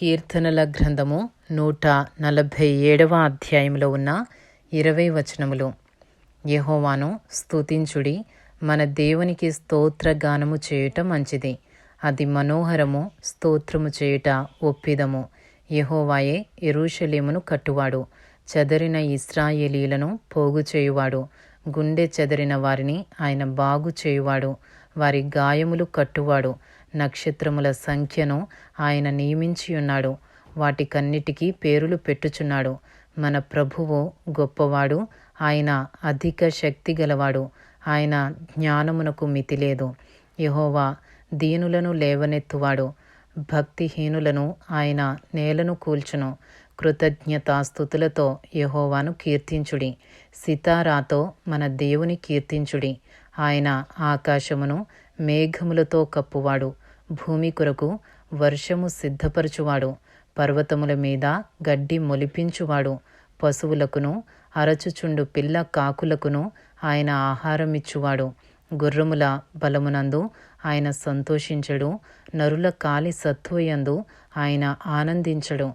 కీర్తనల గ్రంథము నూట నలభై ఏడవ అధ్యాయంలో ఉన్న ఇరవై వచనములు. యహోవాను స్తుతించుడి మన దేవునికి స్తోత్రగానము చేయుట మంచిది. అది మనోహరము స్తోత్రము చేయుట ఒప్పిదము. యహోవాయే ఎరుషలేమును కట్టువాడు చెదరిన ఇస్రాయేలీలను పోగు చేయువాడు గుండె చెదరిన వారిని ఆయన బాగు చేయువాడు వారి గాయములు కట్టువాడు నక్షత్రముల సంఖ్యను ఆయన నియమించి ఉన్నాడు. వాటికన్నిటికీ పేరులు పెట్టుచున్నాడు. మన ప్రభువు గొప్పవాడు ఆయన అధిక శక్తి గలవాడు ఆయన జ్ఞానమునకు మితి లేదు. యహోవా దీనులను లేవనెత్తువాడు భక్తిహీనులను ఆయన నేలను కూల్చును. కృతజ్ఞతాస్థుతులతో యహోవాను కీర్తించుడి. సితారాతో మన దేవుని కీర్తించుడి. ఆయన ఆకాశమును మేఘములతో కప్పువాడు. భూమి కొరకు వర్షము సిద్ధపరచువాడు. పర్వతముల మీద గడ్డి మొలిపించువాడు. పశువులకును అరచుచుండు పిల్ల కాకులకును ఆయన ఆహారమిచ్చువాడు. గుర్రముల బలమునందు ఆయన సంతోషించడు. నరుల కాలి సత్వయందు ఆయన ఆనందించడు.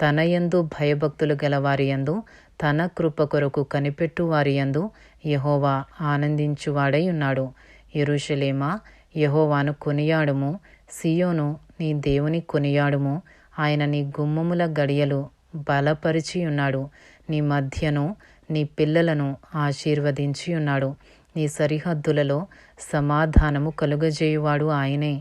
తన యందు భయభక్తులు గలవారియందు తన కృప కొరకు కనిపెట్టు వారి యందు యహోవా ఆనందించువాడై ఉన్నాడు ఎరుషలేమా యహోవాను కొనియాడుము సియోను నీ దేవుని కొనియాడుము ఆయన నీ గుమ్మముల గడియలు బలపరిచి ఉన్నాడు నీ మధ్యను నీ పిల్లలను ఆశీర్వదించి ఉన్నాడు నీ సరిహద్దులలో సమాధానము కలుగజేయువాడు ఆయనే.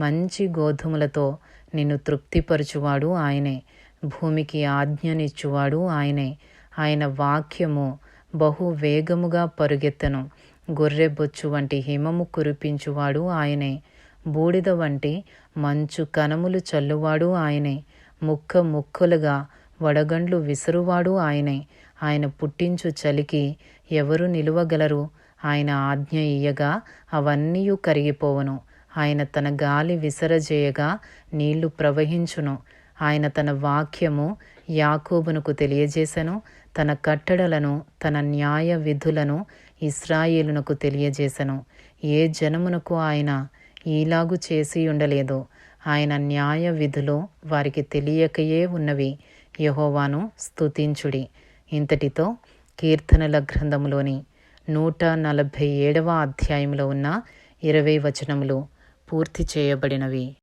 మంచి గోధుమలతో నిన్ను తృప్తిపరచువాడు ఆయనే. భూమికి ఆజ్ఞనిచ్చువాడు ఆయనే. ఆయన వాక్యము బహు వేగముగా పరుగెత్తను. గొర్రెబొచ్చు వంటి హిమము కురిపించువాడు ఆయనే. బూడిద వంటి మంచు కనములు చల్లువాడు ఆయనే. ముక్క ముక్కలుగా వడగండ్లు విసురువాడు ఆయనే. ఆయన పుట్టించు చలికి ఎవరు నిలువగలరు? ఆయన ఆజ్ఞ ఇయ్యగా అవన్నీ కరిగిపోవును. ఆయన తన గాలి విసరజేయగా నీళ్ళు ప్రవహించును. ఆయన తన వాక్యము యాకోబునకు తెలియజేశను తన కట్టడలను తన న్యాయ విధులను ఇస్రాయేలునకు తెలియజేశను ఏ జనమునకు ఆయన ఈలాగు చేసి ఉండలేదు ఆయన న్యాయ విధులు వారికి తెలియకయే ఉన్నవి. యహోవాను స్తుతించుడి. ఇంతటితో కీర్తనల గ్రంథములోని నూట నలభై ఏడవ అధ్యాయంలో ఉన్న ఇరవై వచనములు పూర్తి చేయబడినవి.